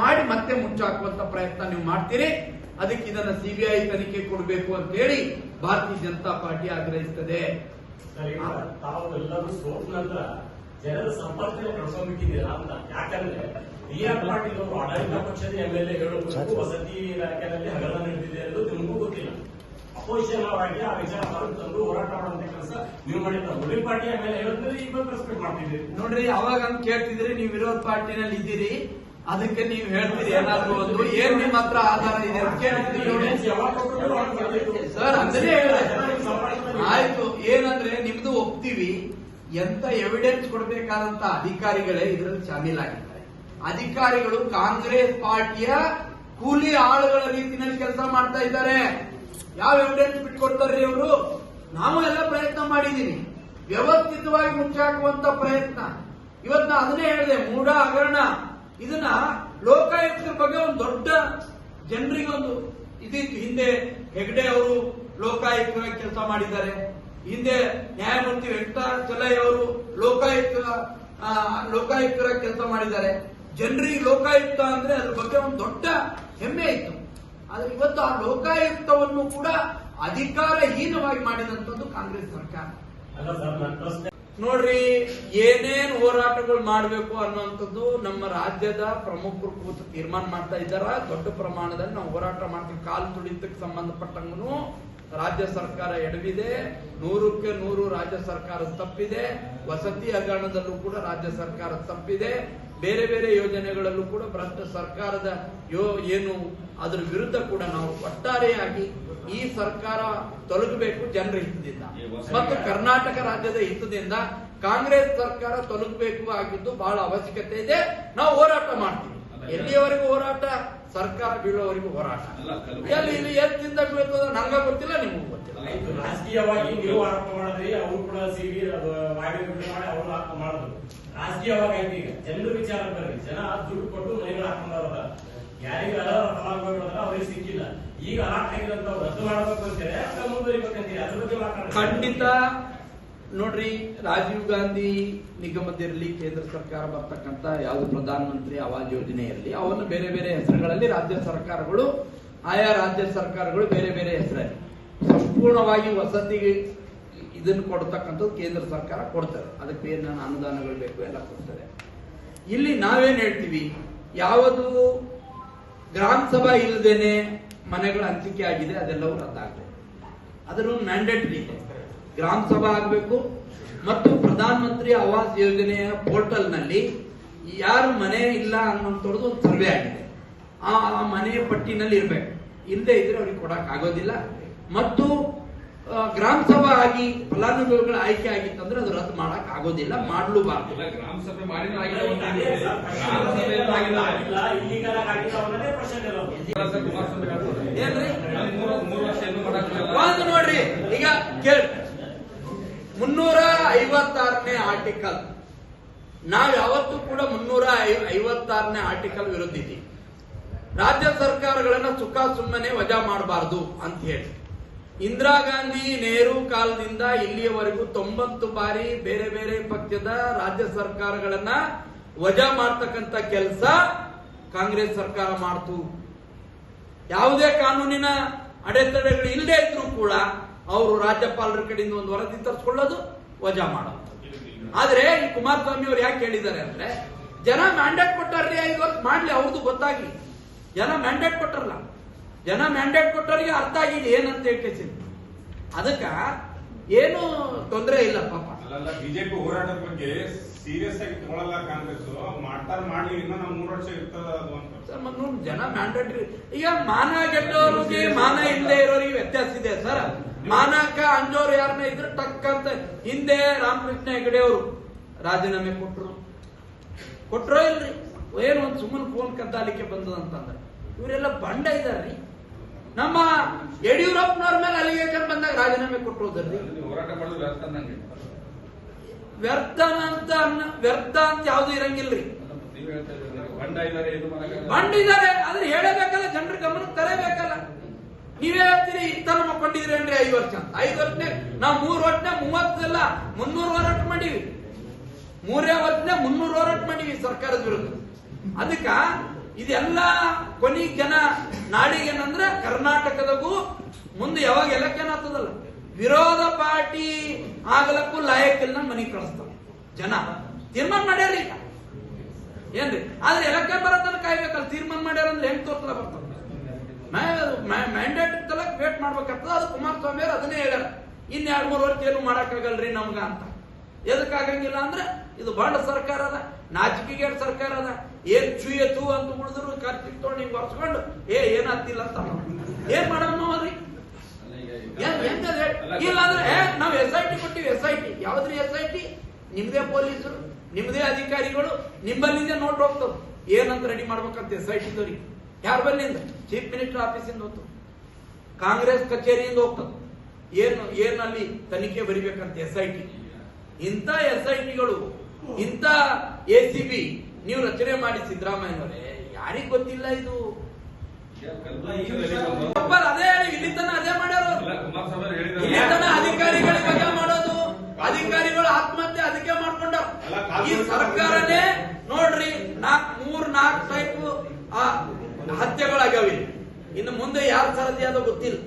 ಮಾಡಿ ಮತ್ತೆ ಮುಚ್ಚಾಕುವಂತ ಪ್ರಯತ್ನ ನೀವು ಮಾಡ್ತೀರಿ. ಅದಕ್ಕೆ ಇದನ್ನ ಸಿಬಿಐ ತನಿಖೆ ಕೊಡಬೇಕು ಅಂತ ಹೇಳಿ ಭಾರತೀಯ ಜನತಾ ಪಾರ್ಟಿ ಆಗ್ರಹಿಸ್ತದೆ. ಸರಿ ಈಗ ತಾವು ಎಲ್ಲರೂ ಸೋತ ನಂತರ ಜನರ ಸಂಪರ್ಕದಲ್ಲಿ ಕಳ್ಕೊಂಡ್ಬಿಟ್ಟಿದ್ದೀರಾ ಅಂತ. ಯಾಕಂದ್ರೆ ಬಿ ಆರ್ ಪಾಟೀಲ್ ಅವರು ಆಡಳಿತ ಪಕ್ಷದ ಎಂಎಲ್ಎ ಹೇಳೋದು ವಸತಿ ಇಲಾಖೆಯಲ್ಲಿ ಹಗಲ ನಡೆದಿದೆ ಅನ್ನೋದು ನಿಮಗೂ ಗೊತ್ತಿಲ್ಲ. ಅಪೋಸಿಷನ್ ಅವರಾಗಿ ಆ ವಿಚಾರ ತಂದು ಹೋರಾಟ ಮಾಡುವಂತ ಕೆಲಸ ನೀವು ಮಾಡಿಲ್ಲ ರೂಲಿಂಗ್ ಪಾರ್ಟಿ ಎಂಎಲ್ಎ ಹೇಳಿದ್ರೆ ಈಗ ರೆಸ್ಪೆಕ್ಟ್ ಮಾಡ್ತಿದ್ದೀರಿ. ನೋಡ್ರಿ ಅವಾಗ ಅಂತ ಕೇಳ್ತಿದ್ರಿ ನೀವು ವಿರೋಧ ಪಾರ್ಟಿನಲ್ಲಿ ಇದ್ದೀರಿ. ಅದಕ್ಕೆ ನೀವು ಹೇಳ್ತೀರಿ ಏನಾದ್ರು ಒಂದು? ಏನ್ ನಿಮ್ಮ ಹತ್ರ ಆಧಾರ ಇದೆ? ಸರ್ ಅಂದ್ರೆ. ಆಯ್ತು. ಏನಂದ್ರೆ ನಿಮ್ದು ಒಪ್ತೀವಿ. ಎಂತ ಎವಿಡೆನ್ಸ್ ಕೊಡಬೇಕಾದಂತ ಅಧಿಕಾರಿಗಳೇ ಇದರಲ್ಲಿ ಶಾಮೀಲಾಗಿದ್ದಾರೆ ಅಧಿಕಾರಿಗಳು ಕಾಂಗ್ರೆಸ್ ಪಾರ್ಟಿಯ ಕೂಲಿ ಆಳುಗಳ ರೀತಿಯಲ್ಲಿ ಕೆಲಸ ಮಾಡ್ತಾ ಇದ್ದಾರೆ. ಯಾವ ಎವಿಡೆನ್ಸ್ ಬಿಟ್ಕೊಡ್ತಾರ್ರಿ ಅವರು? ನಾವು ಎಲ್ಲ ಪ್ರಯತ್ನ ಮಾಡಿದ್ದೀನಿ. ವ್ಯವಸ್ಥಿತವಾಗಿ ಮುಚ್ಚಾಕುವಂತ ಪ್ರಯತ್ನ. ಇವತ್ತು ಅದನ್ನೇ ಹೇಳಿದೆ. ಮೂಢ ಹಗರಣ. ಇದನ್ನ ಲೋಕಾಯುಕ್ತರ ಬಗ್ಗೆ ಒಂದು ದೊಡ್ಡ ಜನರಿಗೆ ಒಂದು ಇದಿತ್ತು. ಹಿಂದೆ ಹೆಗ್ಡೆ ಅವರು ಲೋಕಾಯುಕ್ತರಾಗಿ ಕೆಲಸ ಮಾಡಿದ್ದಾರೆ. ಹಿಂದೆ ನ್ಯಾಯಮೂರ್ತಿ ವೆಂಕಟಾಚಲೈ ಅವರು ಲೋಕಾಯುಕ್ತ ಆ, ಲೋಕಾಯುಕ್ತರಾಗಿ ಕೆಲಸ ಮಾಡಿದ್ದಾರೆ. ಜನರಿಗೆ ಲೋಕಾಯುಕ್ತ ಅಂದ್ರೆ ಅದ್ರ ಬಗ್ಗೆ ಒಂದು ದೊಡ್ಡ ಹೆಮ್ಮೆ ಇತ್ತು. ಆದ್ರೆ ಇವತ್ತು ಆ ಲೋಕಾಯುಕ್ತವನ್ನು ಕೂಡ ಅಧಿಕಾರಹೀನವಾಗಿ ಮಾಡಿದಂಥದ್ದು ಕಾಂಗ್ರೆಸ್ ಸರ್ಕಾರ. ನೋಡ್ರಿ, ಏನೇನ್ ಹೋರಾಟಗಳು ಮಾಡಬೇಕು ಅನ್ನುವಂಥದ್ದು ನಮ್ಮ ರಾಜ್ಯದ ಪ್ರಮುಖರು ಕೂತು ತೀರ್ಮಾನ ಮಾಡ್ತಾ ಇದ್ದಾರ? ದೊಡ್ಡ ಪ್ರಮಾಣದಲ್ಲಿ ನಾವು ಹೋರಾಟ ಮಾಡ್ತೀವಿ. ಕಾಲು ತುಳಿತಕ್ಕೆ ಸಂಬಂಧಪಟ್ಟಂಗೂ ರಾಜ್ಯ ಸರ್ಕಾರ ಎಡವಿದೆ, ನೂರಕ್ಕೆ ನೂರು ರಾಜ್ಯ ಸರ್ಕಾರ ತಪ್ಪಿದೆ, ವಸತಿ ಹಗರಣದಲ್ಲೂ ಕೂಡ ರಾಜ್ಯ ಸರ್ಕಾರ ತಪ್ಪಿದೆ. ಬೇರೆ ಬೇರೆ ಯೋಜನೆಗಳಲ್ಲೂ ಕೂಡ ಭ್ರಷ್ಟ ಸರ್ಕಾರದ ಯೋ ಏನು ಅದರ ವಿರುದ್ಧ ಕೂಡ ನಾವು ಒಟ್ಟಾರೆಯಾಗಿ ಈ ಸರ್ಕಾರ ತೊಲಗಬೇಕು ಜನರ ಹಿತದಿಂದ. ಮತ್ತು ಕರ್ನಾಟಕ ರಾಜ್ಯದ ಹಿತದಿಂದ ಕಾಂಗ್ರೆಸ್ ಸರ್ಕಾರ ತೊಲಗಬೇಕು ಆಗಿದ್ದು ಬಹಳ ಅವಶ್ಯಕತೆ ಇದೆ. ನಾವು ಹೋರಾಟ ಮಾಡ್ತೀವಿ. ಎಲ್ಲಿಯವರೆಗೂ ಹೋರಾಟ? ಸರ್ಕಾರ ಬೀಳೋವರೆಗೂ ಹೋರಾಟ. ಎಲ್ಲಿ ಇಲ್ಲಿ ಎತ್ತಿಂದ ಬೀಳ್ತದ ನಂಗ ಗೊತ್ತಿಲ್ಲ ನಿಮಗೂ ಗೊತ್ತಿಲ್ಲ. ರಾಜಕೀಯವಾಗಿ ನೀವು ಆರೋಪ ಮಾಡಿದ್ರಿ ಅವರು ಕೂಡ ಸಿಬಿ ಮಾಡಿ ಅವರು ಆರೋಪ ಮಾಡಿದ್ರು. ರಾಜಕೀಯವಾಗಿ ಐತಿ ಈಗ. ಜನರ ವಿಚಾರ ಬರ್ರಿ. ಜನ ದುಡ್ಡು ಕೊಟ್ಟು ಮನೆಗಳು ಹಾಕೊಂಡವ್ರದ ಯಾರಿಗೆ ಫಲಾನುಭವಿಗಳದ ಅವ್ರಿಗೆ ಸಿಕ್ಕಿಲ್ಲ. ಈಗ ಅಲಾಟ್ ಆಗಿರಂತ ರದ್ದು ಮಾಡಬೇಕು ಅಂತಾರೆ? ಮುಂದುವರಿಬೇಕಂತೀರಿ ಅದ್ರ ಬಗ್ಗೆ ಖಂಡಿತ. ನೋಡ್ರಿ, ರಾಜೀವ್ ಗಾಂಧಿ ನಿಗಮದಿರಲಿ, ಕೇಂದ್ರ ಸರ್ಕಾರ ಬರ್ತಕ್ಕಂತ ಯಾವುದು ಪ್ರಧಾನ ಮಂತ್ರಿ ಆವಾಸ್ ಯೋಜನೆ ಇರಲಿ, ಅವನ್ನು ಬೇರೆ ಬೇರೆ ಹೆಸರುಗಳಲ್ಲಿ ರಾಜ್ಯ ಸರ್ಕಾರಗಳು, ಆಯಾ ರಾಜ್ಯ ಸರ್ಕಾರಗಳು ಬೇರೆ ಬೇರೆ ಹೆಸರಲ್ಲಿ. ಸಂಪೂರ್ಣವಾಗಿ ವಸತಿಗೆ ಇದನ್ನು ಕೊಡ್ತಕ್ಕಂಥದ್ದು ಕೇಂದ್ರ ಸರ್ಕಾರ ಕೊಡ್ತಾರೆ ಅದಕ್ಕೆ ಏನೇನು ಅನುದಾನಗಳು ಬೇಕು ಎಲ್ಲ ಕೊಡ್ತಾರೆ ಇಲ್ಲಿ ನಾವೇನು ಹೇಳ್ತೀವಿ? ಯಾವುದು ಗ್ರಾಮ ಸಭಾ ಇಲ್ಲದೇನೆ ಮನೆಗಳ ಹಂಚಿಕೆ ಆಗಿದೆ, ಅದೆಲ್ಲವೂ ರದ್ದಾಗಬೇಕು ಅದರ ಮ್ಯಾಂಡೇಟರಿ ಇದೆ. ಗ್ರಾಮ ಸಭಾ ಆಗಬೇಕು. ಮತ್ತು ಪ್ರಧಾನ ಮಂತ್ರಿ ಆವಾಸ್ ಯೋಜನೆಯ ಪೋರ್ಟಲ್ನಲ್ಲಿ ಯಾರು ಮನೆ ಇಲ್ಲ ಅನ್ನೋದು ಒಂದು ಸರ್ವೆ ಆಗಿದೆ. ಆ ಮನೆಯ ಪಟ್ಟಿನಲ್ಲಿ ಇರಬೇಕು. ಇಲ್ಲದೆ ಇದ್ರೆ ಅವ್ರಿಗೆ ಕೊಡಕ್ ಆಗೋದಿಲ್ಲ ಮತ್ತು ಗ್ರಾಮ ಸಭಾ ಆಗಿ ಫಲಾನುಭವಿಗಳ ಆಯ್ಕೆ ಆಗಿತ್ತಂದ್ರೆ ಅದು ರದ್ದು ಮಾಡಕ್ ಆಗೋದಿಲ್ಲ ಮಾಡ್ಲು ಬಾರ್ದು. ಗ್ರಾಮ ಸಭೆ. ಒಂದು ನೋಡ್ರಿ ಈಗ ಕೇಳಿ ಮುನ್ನೂರ ಐವತ್ತಾರನೇ ಆರ್ಟಿಕಲ್. ನಾವ್ ಯಾವತ್ತೂ ಕೂಡ ಮುನ್ನೂರ ಐ- ಐವತ್ತಾರನೇ ಆರ್ಟಿಕಲ್ ವಿರುದ್ಧ ಇದ್ದೀವಿ. ರಾಜ್ಯ ಸರ್ಕಾರಗಳನ್ನ ಸುಖ ಸುಮ್ಮನೆ ವಜಾ ಮಾಡಬಾರದು ಅಂತ ಹೇಳಿ. ಇಂದಿರಾ ಗಾಂಧಿ ನೆಹರು ಕಾಲದಿಂದ ಇಲ್ಲಿಯವರೆಗೂ ತೊಂಬತ್ತು ಬಾರಿ ಬೇರೆ ಬೇರೆ ಪಕ್ಷದ ರಾಜ್ಯ ಸರ್ಕಾರಗಳನ್ನ ವಜಾ ಮಾಡ್ತಕ್ಕಂತ ಕೆಲಸ ಕಾಂಗ್ರೆಸ್ ಸರ್ಕಾರ ಮಾಡ್ತು. ಯಾವುದೇ ಕಾನೂನಿನ ಅಡೆತಡೆಗಳು ಇಲ್ಲದೆ ಇದ್ರೂ ಕೂಡ ಅವರು ರಾಜ್ಯಪಾಲರ ಕಡೆಯಿಂದ ಒಂದು ವರದಿ ತರಿಸ್ಕೊಳ್ಳೋದು ವಜಾ ಮಾಡೋದು. ಆದ್ರೆ ಈ ಕುಮಾರಸ್ವಾಮಿ ಅವರು ಯಾಕೆ ಹೇಳಿದ್ದಾರೆ ಅಂದ್ರೆ ಜನ ಮ್ಯಾಂಡೇಟ್ ಕೊಟ್ಟಾರ್ರಿ ಐದು ವರ್ಷ ಮಾಡ್ಲಿ ಅವ್ರದ್ದು ಗೊತ್ತಾಗ್ಲಿ. ಜನ ಮ್ಯಾಂಡೇಟ್ ಕೊಟ್ಟಾರಲ್ಲ. ಜನ ಮ್ಯಾಂಡೇಟ್ ಕೊಟ್ಟವರಿಗೆ ಅರ್ಥ ಆಗಿದೆ ಏನಂತ ಹೇಳ್ಕೇಸಿ ಅದಕ್ಕ ಏನು ತೊಂದರೆ ಇಲ್ಲ ಪಾಪ. ಅಲ್ಲಲ್ಲ ಬಿಜೆಪಿ ಹೋರಾಟದ ಬಗ್ಗೆ ಸೀರಿಯಸ್ ಆಗಿ ತಗೊಳಲ್ಲ ಕಾಂಗ್ರೆಸ್ ಮಾಡ್ತಾರ ಮಾಡಿ ಇನ್ನ ನಮ್ ಮೂರ್ ವರ್ಷ ಇರ್ತದ ಅದು ಅಂತ. ಸರ್ ಮತ್ತೆ ನೋಡಿ ಜನ ಮ್ಯಾಂಡೇಟ್ರಿ ಈಗ ಮಾನ ಗೆಟ್ಟವರಿಗೆ ಮಾನ ಇಲ್ಲದೆ ಇರೋರಿಗೆ ವ್ಯತ್ಯಾಸ ಇದೆ ಸರ್. ಮಾನಕ ಅಂಜೋರು ಯಾರನ್ನ ಇದ್ರೆ ಟಕ್ ಅಂತ ಹಿಂದೆ ರಾಮಕೃಷ್ಣ ಹೆಗಡೆ ಅವರು ರಾಜೀನಾಮೆ ಕೊಟ್ರು. ಕೊಟ್ರೋ ಇಲ್ರಿ. ಏನು ಒಂದು ಸುಮ್ಮನೆ ಫೋನ್ ಕದ್ದಾಲಿಕ್ಕೆ ಬಂದದಂತಂದ್ರೆ. ಇವರೆಲ್ಲ ಬಂಡ ಇದಾರ್ರಿ. ನಮ್ಮ ಯಡಿಯೂರಪ್ಪನವ್ರ ಮೇಲೆ ಅಲಿಗೇಷನ್ ಬಂದಾಗ ರಾಜೀನಾಮೆ ಕೊಟ್ಟು ಹೋದ್ರಿ ವ್ಯರ್ಥ ಅಂತ ಅನ್ನ- ವ್ಯರ್ಥ ಅಂತ ಯಾವ್ದು ಇರಂಗಿಲ್ರಿ. ಬಂಡಿದ್ದಾರೆ ಆದ್ರೆ ಹೇಳಬೇಕಲ್ಲ ಜನರ ಗಮನಕ್ಕೆ ತರಬೇಕಲ್ಲ. ನೀವೇ ಹೇಳ್ತೀರಿ ಇತ್ತ ನಮ್ಮ ಕೊಂಡಿದ್ರೇನ್ರಿ ಐದು ವರ್ಷ ಅಂತ. ಐದು ವರ್ಷನೇ ನಾವು ಮೂರು ವರ್ಷನೇ ಮೂವತ್ತಲ್ಲ ಮುನ್ನೂರು ಹೋರಾಟ ಮಾಡೀವಿ. ಮೂರೇ ವರ್ಷನೇ ಮುನ್ನೂರು ಹೋರಾಟ ಮಾಡೀವಿ ಸರ್ಕಾರದ ವಿರುದ್ಧ. ಅದಕ್ಕ ಇದೆಲ್ಲ ಕೊನೆಗೆ ಜನ ನಾಡಿಗೆ ಏನಂದ್ರೆ ಕರ್ನಾಟಕದಗೂ ಮುಂದೆ ಯಾವಾಗ ಎಲೆಕ್ಷನ್ ಆಗ್ತದಲ್ಲ? ವಿರೋಧ ಪಾರ್ಟಿ ಆಗಲಕ್ಕೂ ಲಾಯಕ್ಕಿಲ್ಲ ಮನೆಗೆ ಕಳಿಸ್ತಾವ ಜನ. ತೀರ್ಮಾನ ಮಾಡ್ಯಾರ ಏನ್ರಿ? ಆದ್ರೆ ಎಲೆಕ್ಷನ್ ಬರತನ ಕಾಯ್ಬೇಕಲ್ಲ? ತೀರ್ಮಾನ ಮಾಡ್ಯಾರ ಅಂದ್ರೆ ಹೆಂಗ್ ತೋರ್ತದ ಬರ್ತದೆ ಮ್ಯಾಂಡೇಟ್ ತಲಕ್ ವೇಟ್ ಮಾಡ್ಬೇಕಾಗ್ತದ ಅದು ಕುಮಾರಸ್ವಾಮಿ ಅವ್ರು ಅದನ್ನೇ ಹೇಳ್ಯಾರ. ಇನ್ ಎರಡ್ ಮೂರು ವರ್ಷ ಏನು ಮಾಡಕ್ಕಾಗಲ್ರಿ ನಮ್ಗ ಅಂತ. ಎದಕ್ಕಾಗಂಗಿಲ್ಲ ಅಂದ್ರೆ ಇದು ಬಂಡ ಸರ್ಕಾರ ಅದ ನಾಚಿಕೆಗೆ ಸರ್ಕಾರ ಅದ. ಏನ್ ಚುಯತು ಅಂತ ಉಳಿದ್ರು ಖರ್ಚಿಗೆ ತೊಗೊಂಡು ಹಿಂಗ್ ಒರ್ಸ್ಕೊಂಡು, ಏ ಏನ್ ಹತ್ತಿಲ್ಲ ಅಂತ ಏನ್ ಅದ್ ಹೇಳಿ? ಇಲ್ಲ ಅಂದ್ರೆ ನಾವ್ ಎಸ್ ಐ ಟಿ ಕೊಟ್ಟಿವಿ ಎಸ್ ಐ ಟಿ ಯಾವ್ದ್ರಿ ಎಸ್ ಐ ಟಿ ನಿಮ್ದೇ ಪೊಲೀಸರು, ನಿಮ್ದೇ ಅಧಿಕಾರಿಗಳು, ನಿಮ್ಮಲ್ಲಿಂದ ನೋಟ್ ಹೋಗ್ತವ್. ಏನಂತ ರೆಡಿ ಮಾಡ್ಬೇಕಂತ ಎಸ್ ಐ ಟಿದವ್ರಿಗೆ ಯಾರ ಬಲ್ಲಿಂದ? ಚೀಫ್ ಮಿನಿಸ್ಟರ್ ಆಫೀಸಿಂದ ಹೋಗ್ತು ಕಾಂಗ್ರೆಸ್ ಕಚೇರಿಯಿಂದ ಹೋಗ್ತದ ಏನು ಏನಲ್ಲಿ ತನಿಖೆ ಬರಿಬೇಕಂತ ಎಸ್ ಐ ಟಿ ಇಂಥ ಎಸ್ ಐ ಟಿಗಳು ಇಂಥ ಎ ಸಿ ಬಿ ನೀವು ರಚನೆ ಮಾಡಿ ಸಿದ್ದರಾಮಯ್ಯನವರೇ, ಯಾರಿಗ್ ಗೊತ್ತಿಲ್ಲ ಇದು? ಅದೇ ಇಲ್ಲಿ ತನ ಅದೇ ಮಾಡ್ಯಾರ ಅಧಿಕಾರಿಗಳಿಗೆ ವಜಾ ಮಾಡೋದು. ಅಧಿಕಾರಿಗಳು ಆತ್ಮಹತ್ಯೆ ಅದಕ್ಕೆ ಮಾಡ್ಕೊಂಡ ಈ ಸರ್ಕಾರನೇ ನೋಡ್ರಿ, ನಾಕ್, ಮೂರ್ ನಾಲ್ಕು ಟೈಪ್ ಹತ್ಯೆಗಳಾಗ್ಯಾವ. ಇನ್ನು ಮುಂದೆ ಯಾರ ಸರದಿ ಅದೋ ಗೊತ್ತಿಲ್ಲ.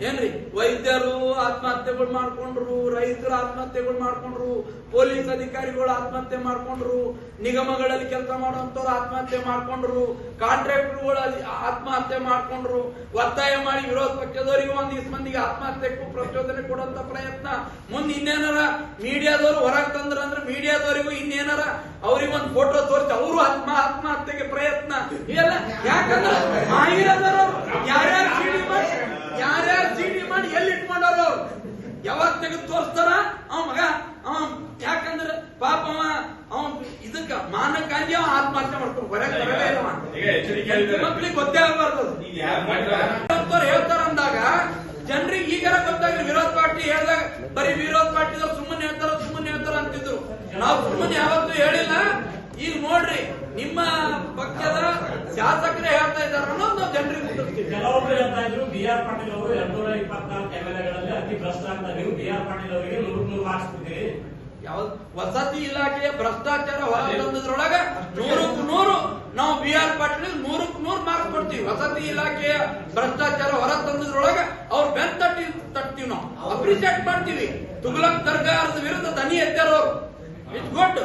ಏನ್ರಿ? ವೈದ್ಯರು ಆತ್ಮಹತ್ಯೆಗಳು ಮಾಡ್ಕೊಂಡ್ರು, ರೈತರು ಆತ್ಮಹತ್ಯೆಗಳು ಮಾಡ್ಕೊಂಡ್ರು, ಪೊಲೀಸ್ ಅಧಿಕಾರಿಗಳು ಆತ್ಮಹತ್ಯೆ ಮಾಡ್ಕೊಂಡ್ರು, ನಿಗಮಗಳಲ್ಲಿ ಕೆಲಸ ಮಾಡುವಂತವ್ರು ಆತ್ಮಹತ್ಯೆ ಮಾಡ್ಕೊಂಡ್ರು ಕಾಂಟ್ರಾಕ್ಟರ್ಗಳಲ್ಲಿ ಆತ್ಮಹತ್ಯೆ ಮಾಡ್ಕೊಂಡ್ರು, ಒತ್ತಾಯ ಮಾಡಿ ವಿರೋಧ ಪಕ್ಷದವರಿಗೂ ಒಂದಿಷ್ಟು ಮಂದಿಗೆ ಆತ್ಮಹತ್ಯೆಗೂ ಪ್ರಚೋದನೆ ಕೊಡುವಂತ ಪ್ರಯತ್ನ. ಮುಂದೆ ಇನ್ನೇನಾರ ಮೀಡಿಯಾದವರು ಹೊರಗೆ ತಂದ್ರ ಅಂದ್ರೆ ಮೀಡಿಯಾದವರಿಗೂ ಇನ್ನೇನಾರ ಅವ್ರಿಗೆ ಒಂದು ಫೋಟೋ ತೋರಿಸಿ, ಅವರು ಆತ್ಮ, ಆತ್ಮಹತ್ಯೆಗೆ ಪ್ರಯತ್ನ. ಇವೆಲ್ಲ ಯಾಕಂದ್ರೆ ಮಾಹಿರದವರು ಯಾರ್ಯಾರು ಸಿಡಿ ಮಾಡಿ ಯಾರ್ಯಾರು ಸಿಡಿ ಮಾಡಿ ಎಲ್ಲಿ ಇಟ್ಕೊಂಡವ್ರು ಅವ್ರು ಯಾವಾಗ ತೆಗೆದು ತೋರಿಸ್ತಾರ ಅವ ಮಗ ಅವ ಯಾಕಂದ್ರೆ ಪಾಪ ಅವ ಅವ ಇದಕ್ಕ ಮಾನಕ್ಕಾಗಿ ಅವ ಆತ್ಮಹತ್ಯೆ ಮಾಡ್ತಾನ ಹೊರಗೆ ಬರಲೇ ಇಲ್ಲ ಅವ. ಈಗ ಎಚ್ಚರಿಕೆ ಹೇಳಿದ್ದಾರೆ. ಮಕ್ಳಿಗೆ ಗೊತ್ತೇ ಆಗ್ಬಾರ್ದು ಅದು. ಈಗ ಯಾರು ಮಾಡಿದ್ದಾರೆ ಇವತ್ತವ್ರು ಹೇಳ್ತಾರ ಅಂದಾಗ ಜನರಿಗೆ ಈಗಾರ ಗೊತ್ತಾಗ್ಲಿ ವಿರೋಧ ಪಾರ್ಟಿ ಹೇಳಿದಾಗ ಬರೀ ವಿರೋಧ ಪಾರ್ಟಿದವ್ರು ಸುಮ್ಮನೆ ಹೇಳ್ತಾರ ಸುಮ್ಮನೆ ಹೇಳ್ತಾರ ಅಂತಿದ್ರು. ನಾವು ಸುಮ್ಮನೆ ಯಾವತ್ತೂ ಹೇಳಿಲ್ಲ. ಈಗ ನೋಡ್ರಿ ನಿಮ್ಮ ಪಕ್ಷದ ಶಾಸಕರೇ ಹೇಳ್ತಾ ಇದಾರ ಅನ್ನೋದು ನಾವು ಜನರಿಗೆ ಕೆಲವೊಬ್ರು ಹೇಳ್ತಾ ಇದ್ರು ಬಿ ಆರ್ ಪಾಟೀಲ್ ಅವರು ಎರಡ್ನೂರ ಇಪ್ಪತ್ನಾಲ್ಕು ಎಂಎಲ್ಎಗಳಲ್ಲಿ ಅತಿ ಭ್ರಷ್ಟ ಅಂತ ನೀವು ಬಿ ಆರ್ ಪಾಟೀಲ್ ಅವರಿಗೆ ನೂರು ನೂರು ಯಾವ್ದು ವಸತಿ ಇಲಾಖೆಯ ಭ್ರಷ್ಟಾಚಾರ ಹೊರ ತಂದದ್ರೊಳಗ ನೂರಕ್ಕೂ ನೂರು ನಾವು ಬಿ ಆರ್ ಪಾಟೀಲ್ ನೂರಕ್ಕೂ ಕೊಡ್ತೀವಿ. ವಸತಿ ಇಲಾಖೆಯ ಭ್ರಷ್ಟಾಚಾರ ಹೊರ ತಂದದ್ರೊಳಗ ಅವ್ರ ಬೆನ್ ತಟ್ಟಿ, ತಟ್ತೀವಿ ನಾವು. ಅಪ್ರಿಶಿಯೇಟ್ ಮಾಡ್ತೀವಿ. ತುಗ್ಲಕ್ ಸರ್ಕಾರದ ವಿರುದ್ಧ ದನಿ ಎತ್ತಾರ ಇಟ್ ಗುಡ್.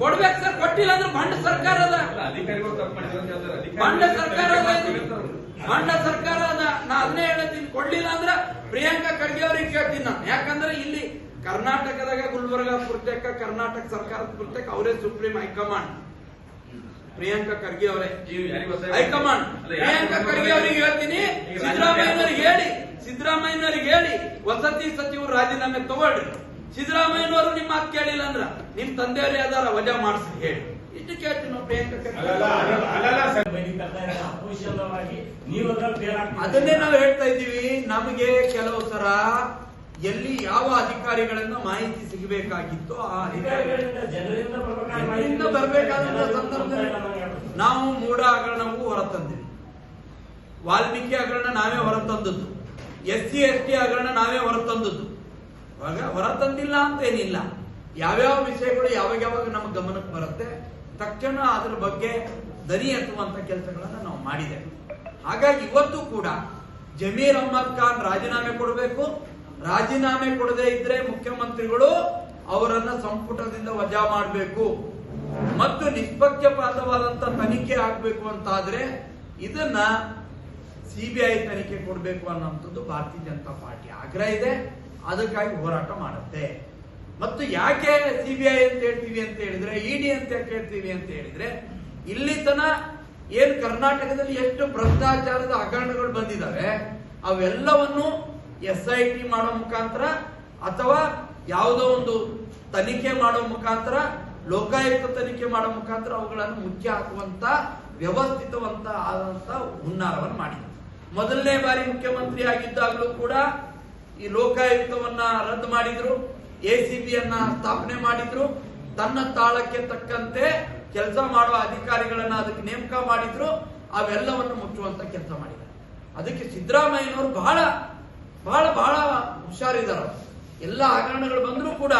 ಕೊಡ್ಬೇಕು ಸರ್ ಕೊಟ್ಟಿಲ್ಲ ಅಂದ್ರೆ ಬಂಡ ಸರ್ಕಾರ ಅದ. ಬಂಡ ಸರ್ಕಾರ. ಬಂಡ ಸರ್ಕಾರ ಅದ. ನಾ ಅದನ್ನೇ ಹೇಳ್ತೀನಿ. ಕೊಡ್ಲಿಲ್ಲ ಅಂದ್ರೆ ಪ್ರಿಯಾಂಕಾ ಖರ್ಗೆ ಅವ್ರಿಗೆ ಕೇಳ್ತೀನಿ ನಾನು. ಯಾಕಂದ್ರೆ ಇಲ್ಲಿ ಕರ್ನಾಟಕದಾಗ ಗುಲ್ಬರ್ಗ ಪುರ್ತಕ್ಕ ಕರ್ನಾಟಕ ಸರ್ಕಾರದ ಪುರ್ತಕ ಅವರೇ ಸುಪ್ರೀಂ ಹೈಕಮಾಂಡ್. ಪ್ರಿಯಾಂಕಾ ಖರ್ಗೆ ಅವರೇ? ಹೈಕಮಾಂಡ್. ಪ್ರಿಯಾಂಕಾ ಖರ್ಗೆ ಅವರಿಗೆ ಹೇಳ್ತೀನಿ. ಸಿದ್ದರಾಮಯ್ಯನವರಿಗೆ ಹೇಳಿ. ಸಿದ್ದರಾಮಯ್ಯನವ್ರಿಗೆ ಹೇಳಿ. ವಸತಿ ಸಚಿವರು ರಾಜೀನಾಮೆ ತಗೊಳ್ರಿ ಸಿದ್ದರಾಮಯ್ಯನವರು ನಿಮ್ಮ ಮಾತು ಕೇಳಿಲ್ಲ ಅಂದ್ರ ನಿಮ್ ತಂದೆಯವರೇ ಅದಾರ ವಜಾ ಮಾಡಿಸಿ ಹೇಳಿ. ಇಷ್ಟು ಕೇಳ್ತೀನಿ ನಾವು ಪ್ರಿಯಾಂಕಾ ಖರ್ಗೆ ಸರ್. ಅದನ್ನೇ ನಾವು ಹೇಳ್ತಾ ಇದ್ದೀವಿ. ನಮಗೆ ಕೆಲವು ಸಲ ಎಲ್ಲಿ ಯಾವ ಅಧಿಕಾರಿಗಳಿಂದ ಮಾಹಿತಿ ಸಿಗಬೇಕಾಗಿತ್ತು ಆ ಅಧಿಕಾರಿಗಳಿಂದ ಜನರಿಂದ ಬರ್ಬೇಕಾದ ಮಾಹಿತಿ ಜನರಿಂದ ಸಂದರ್ಭದಲ್ಲಿ ನಾವು ಮೂಢ ಹಗರಣವು ಹೊರತಂದಿವಿ. ವಾಲ್ಮೀಕಿ ಹಗರಣ ನಾವೇ ಹೊರತಂದದ್ದು. ಎಸ್ ಸಿ ಎಸ್ ಟಿ ಹಗರಣ ನಾವೇ ಹೊರತಂದದ್ದು. ಹೊರತಂದಿಲ್ಲ ಅಂತ ಏನಿಲ್ಲ ಯಾವ್ಯಾವ ವಿಷಯಗಳು ಯಾವಾಗ ಯಾವಾಗ ನಮ್ಮ ಗಮನಕ್ಕೆ ಬರುತ್ತೆ ತಕ್ಷಣ ಅದರ ಬಗ್ಗೆ ದನಿ ಎತ್ತುವಂತ ಕೆಲಸಗಳನ್ನ ನಾವು ಮಾಡಿದೆ. ಹಾಗಾಗಿ ಇವತ್ತು ಕೂಡ ಜಮೀರ್ ಅಹ್ಮದ್ ಖಾನ್ ರಾಜೀನಾಮೆ ಕೊಡಬೇಕು ರಾಜೀನಾಮೆ ಕೊಡದೇ ಇದ್ರೆ ಮುಖ್ಯಮಂತ್ರಿಗಳು ಅವರನ್ನ ಸಂಪುಟದಿಂದ ವಜಾ ಮಾಡಬೇಕು. ಮತ್ತು ನಿಷ್ಪಕ್ಷಪಾತವಾದಂತ ತನಿಖೆ ಆಗ್ಬೇಕು ಅಂತಾದ್ರೆ ಇದನ್ನ ಸಿಬಿಐ ತನಿಖೆ ಕೊಡಬೇಕು ಅನ್ನೋಂಥದ್ದು ಭಾರತೀಯ ಜನತಾ ಪಾರ್ಟಿ ಆಗ್ರಹ ಇದೆ. ಅದಕ್ಕಾಗಿ ಹೋರಾಟ ಮಾಡುತ್ತೆ. ಮತ್ತು ಯಾಕೆ ಸಿಬಿಐ ಅಂತ ಹೇಳ್ತೀವಿ ಅಂತ ಹೇಳಿದ್ರೆ, ಇಡಿ ಅಂತ ಹೇಳ್ತೀವಿ ಅಂತ ಹೇಳಿದ್ರೆ, ಇಲ್ಲಿ ತನ ಏನ್ ಕರ್ನಾಟಕದಲ್ಲಿ ಎಷ್ಟು ಭ್ರಷ್ಟಾಚಾರದ ಹಗರಣಗಳು ಬಂದಿದ್ದಾವೆ ಅವೆಲ್ಲವನ್ನು ಎಸ್ ಐ ಟಿ ಮಾಡೋ ಮುಖಾಂತರ ಅಥವಾ ಯಾವುದೋ ಒಂದು ತನಿಖೆ ಮಾಡೋ ಮುಖಾಂತರ, ಲೋಕಾಯುಕ್ತ ತನಿಖೆ ಮಾಡೋ ಮುಖಾಂತರ ಅವುಗಳನ್ನು ಮುಖ್ಯ ಹಾಕುವಂತ, ವ್ಯವಸ್ಥಿತವಂತ ಆದಂತ ಹುನ್ನಾರವನ್ನು ಮಾಡಿದೆ ಮೊದಲನೇ ಬಾರಿ ಮುಖ್ಯಮಂತ್ರಿ ಆಗಿದ್ದಾಗಲೂ ಕೂಡ ಈ ಲೋಕಾಯುಕ್ತವನ್ನ ರದ್ದು ಮಾಡಿದ್ರು ಎ ಸಿ ಸ್ಥಾಪನೆ ಮಾಡಿದ್ರು, ತನ್ನ ತಾಳಕ್ಕೆ ತಕ್ಕಂತೆ ಕೆಲಸ ಮಾಡುವ ಅಧಿಕಾರಿಗಳನ್ನ ಅದಕ್ಕೆ ನೇಮಕ ಮಾಡಿದ್ರು, ಅವೆಲ್ಲವನ್ನು ಮುಚ್ಚುವಂತ ಕೆಲಸ ಮಾಡಿದ್ದಾರೆ. ಅದಕ್ಕೆ ಸಿದ್ದರಾಮಯ್ಯನವರು ಬಹಳ ಬಹಳ ಬಹಳ ಹುಷಾರಿದ್ದಾರೆ ಎಲ್ಲ ಹಗರಣಗಳು ಬಂದರೂ ಕೂಡ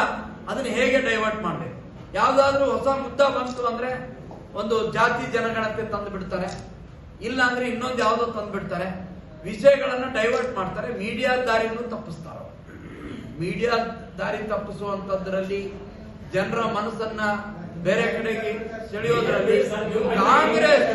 ಅದನ್ನ ಹೇಗೆ ಡೈವರ್ಟ್ ಮಾಡಬೇಕು? ಯಾವುದಾದ್ರೂ ಹೊಸ ಮುದ್ದ ಬಂತು ಅಂದ್ರೆ ಒಂದು ಜಾತಿ ಜನಗಣತಿ ತಂದು ಬಿಡ್ತಾರೆ. ಇಲ್ಲ ಅಂದ್ರೆ ಇನ್ನೊಂದು ಯಾವುದೋ ತಂದು ಬಿಡ್ತಾರೆ. ವಿಷಯಗಳನ್ನ ಡೈವರ್ಟ್ ಮಾಡ್ತಾರೆ. ಮೀಡಿಯಾ ದಾರಿನೂ ತಪ್ಪಿಸ್ತಾರ ಮೀಡಿಯಾ ದಾರಿ ತಪ್ಪಿಸುವಂತದ್ರಲ್ಲಿ ಜನರ ಮನಸ್ಸನ್ನ ಬೇರೆ ಕಡೆಗೆ ಸೆಳೆಯೋದ್ರಲ್ಲಿ ಕಾಂಗ್ರೆಸ್.